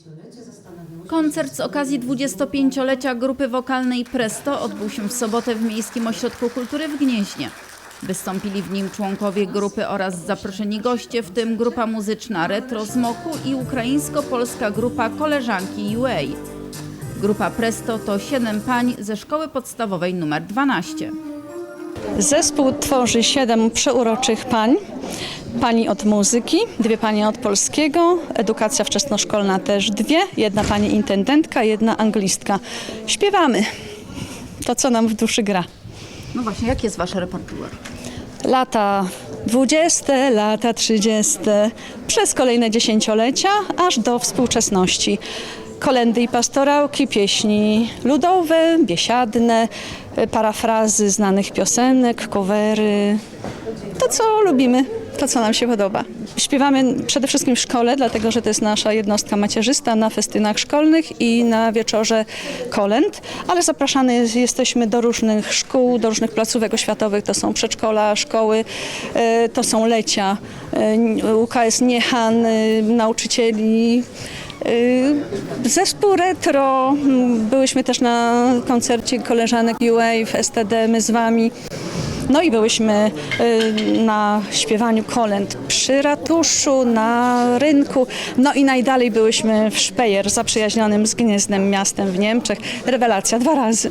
25-lecie zastanawiało się... Koncert z okazji 25-lecia grupy wokalnej Presto odbył się w sobotę w Miejskim Ośrodku Kultury w Gnieźnie. Wystąpili w nim członkowie grupy oraz zaproszeni goście, w tym grupa muzyczna Retro z Moku i ukraińsko-polska grupa Koleżanki UA. Grupa Presto to siedem pań ze szkoły podstawowej nr 12. Zespół tworzy siedem przeuroczych pań. Pani od muzyki, dwie panie od polskiego, edukacja wczesnoszkolna też dwie, jedna pani intendentka, jedna anglistka. Śpiewamy to, co nam w duszy gra. No właśnie, jaki jest wasz repertuar? Lata 20, lata 30, przez kolejne dziesięciolecia, aż do współczesności. Kolendy i pastorałki, pieśni ludowe, biesiadne, parafrazy znanych piosenek, covery. To, co lubimy, to, co nam się podoba. Śpiewamy przede wszystkim w szkole, dlatego że to jest nasza jednostka macierzysta na festynach szkolnych i na wieczorze kolęd, ale zapraszany jest- jesteśmy do różnych szkół, do różnych placówek oświatowych. To są przedszkola, szkoły, e, to są lecia, e, UKS Niechan, e, nauczycieli. Zespół retro, byłyśmy też na koncercie koleżanek UA w STD, my z wami. No i byłyśmy y, na śpiewaniu kolęd przy ratuszu, na rynku. No i najdalej byłyśmy w Speyer, zaprzyjaźnionym z Gnieznem miastem w Niemczech. Rewelacja dwa razy.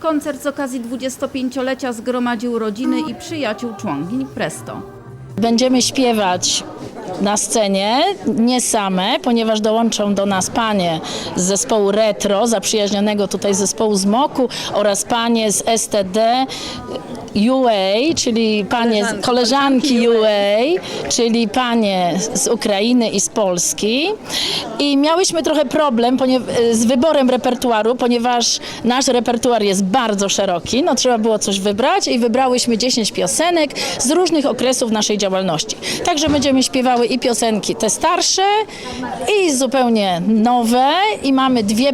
Koncert z okazji 25-lecia zgromadził rodziny i przyjaciół członkiń Presto. Będziemy śpiewać na scenie, nie same, ponieważ dołączą do nas panie z zespołu Retro, zaprzyjaźnionego tutaj zespołu z Moku oraz panie z STD UA, czyli panie, z- koleżanki UA, czyli panie z Ukrainy i z Polski. I miałyśmy trochę problem z wyborem repertuaru, ponieważ nasz repertuar jest bardzo szeroki, no trzeba było coś wybrać i wybrałyśmy 10 piosenek z różnych okresów naszej działalności. Także będziemy śpiewały i piosenki te starsze i zupełnie nowe i mamy dwie,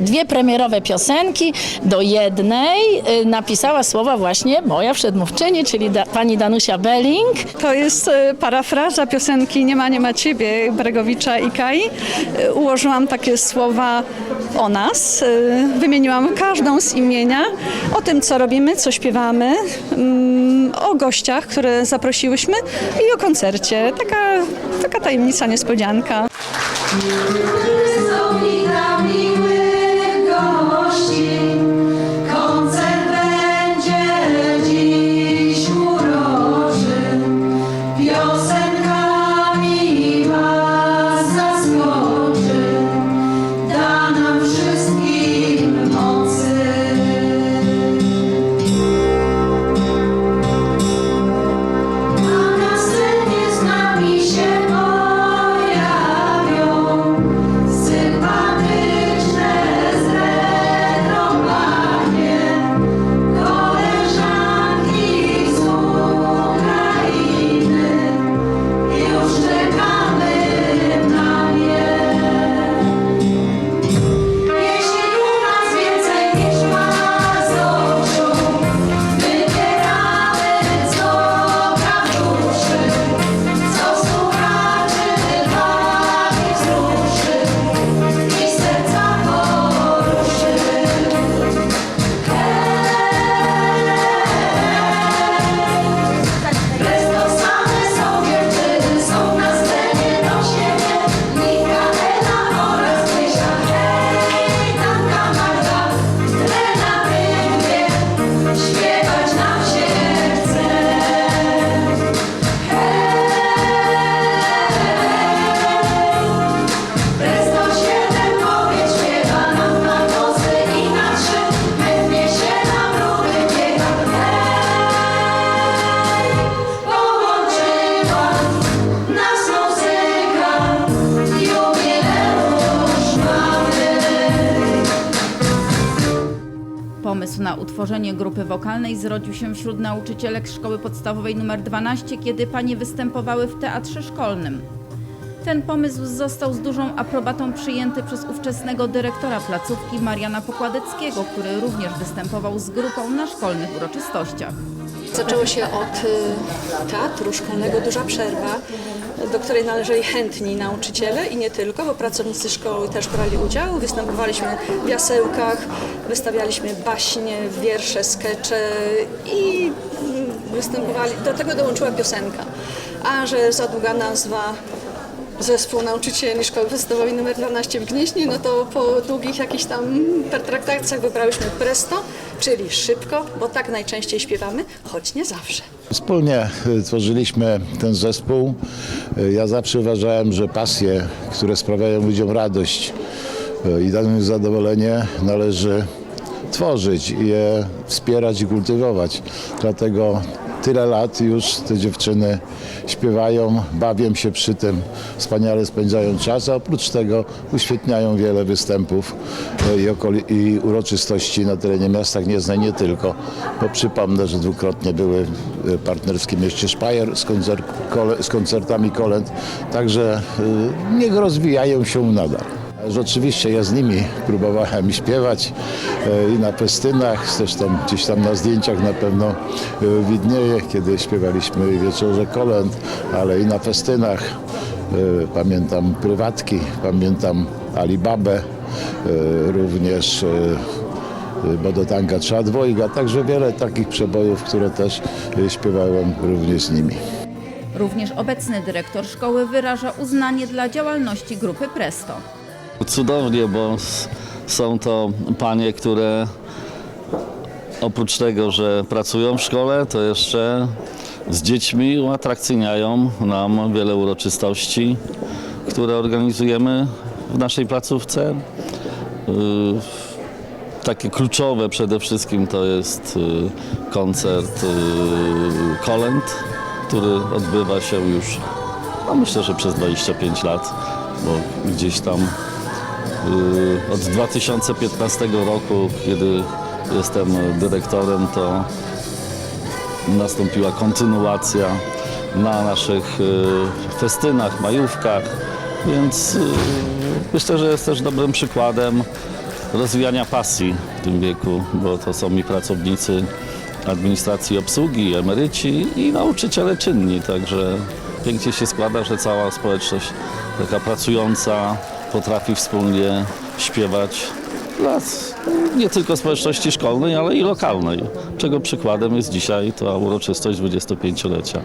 dwie premierowe piosenki. Do jednej y, napisała słowa właśnie moja przedmówczyni, czyli da, pani Danusia Belling. To jest e, parafraza piosenki Nie ma, nie ma ciebie Bregowicza i Kai. E, Ułożyłam takie słowa o nas. e, Wymieniłam każdą z imienia, o tym, co robimy, co śpiewamy, mm, o gościach, które zaprosiłyśmy i o koncercie. Taka, taka tajemnica, niespodzianka. Pomysł na utworzenie grupy wokalnej zrodził się wśród nauczycielek szkoły podstawowej nr 12, kiedy panie występowały w teatrze szkolnym. Ten pomysł został z dużą aprobatą przyjęty przez ówczesnego dyrektora placówki Mariana Pokładeckiego, który również występował z grupą na szkolnych uroczystościach. Zaczęło się od y, teatru szkolnego Duża Przerwa. Do której należeli chętni nauczyciele i nie tylko, bo pracownicy szkoły też brali udział. Występowaliśmy w jasełkach, wystawialiśmy baśnie, wiersze, skecze i występowali. Do tego dołączyła piosenka. A że za długa nazwa zespół nauczycieli szkoły podstawowej nr 12 w Gnieźnie, no to po długich jakichś tam pertraktacjach wybrałyśmy presto, czyli szybko, bo tak najczęściej śpiewamy, choć nie zawsze. Wspólnie y, tworzyliśmy ten zespół. Y, Ja zawsze uważałem, że pasje, które sprawiają ludziom radość y, i dają zadowolenie, należy tworzyć i je wspierać i kultywować. Dlatego tyle lat już te dziewczyny śpiewają, bawią się przy tym, wspaniale spędzają czas, a oprócz tego uświetniają wiele występów y, i, i uroczystości na terenie miasta Gniezna nie tylko, bo przypomnę, że dwukrotnie były w partnerskim mieście Szpajer z, z koncertami kolęd, także y, niech rozwijają się nadal. Rzeczywiście ja z nimi próbowałem śpiewać e, i na festynach, zresztą gdzieś tam na zdjęciach na pewno e, widnieje, kiedy śpiewaliśmy wieczorze kolęd, ale i na festynach. E, Pamiętam prywatki, pamiętam Alibabę, również e, bo do tanga trzeba dwojga, także wiele takich przebojów, które też śpiewałem również z nimi. Również obecny dyrektor szkoły wyraża uznanie dla działalności grupy Presto. Cudownie, bo są to panie, które oprócz tego, że pracują w szkole, to jeszcze z dziećmi uatrakcyjniają nam wiele uroczystości, które organizujemy w naszej placówce. Yy, Takie kluczowe przede wszystkim to jest y, koncert y, Kolęd, który odbywa się już, no myślę, że przez 25 lat, bo gdzieś tam y, od 2015 roku, kiedy jestem dyrektorem, to nastąpiła kontynuacja na naszych y, festynach, majówkach, więc y, myślę, że jest też dobrym przykładem rozwijania pasji w tym wieku, bo to są i pracownicy administracji obsługi, emeryci i nauczyciele czynni, także pięknie się składa, że cała społeczność taka pracująca potrafi wspólnie śpiewać dla nie tylko społeczności szkolnej, ale i lokalnej, czego przykładem jest dzisiaj ta uroczystość 25-lecia.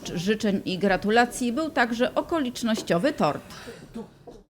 Oprócz życzeń i gratulacji był także okolicznościowy tort.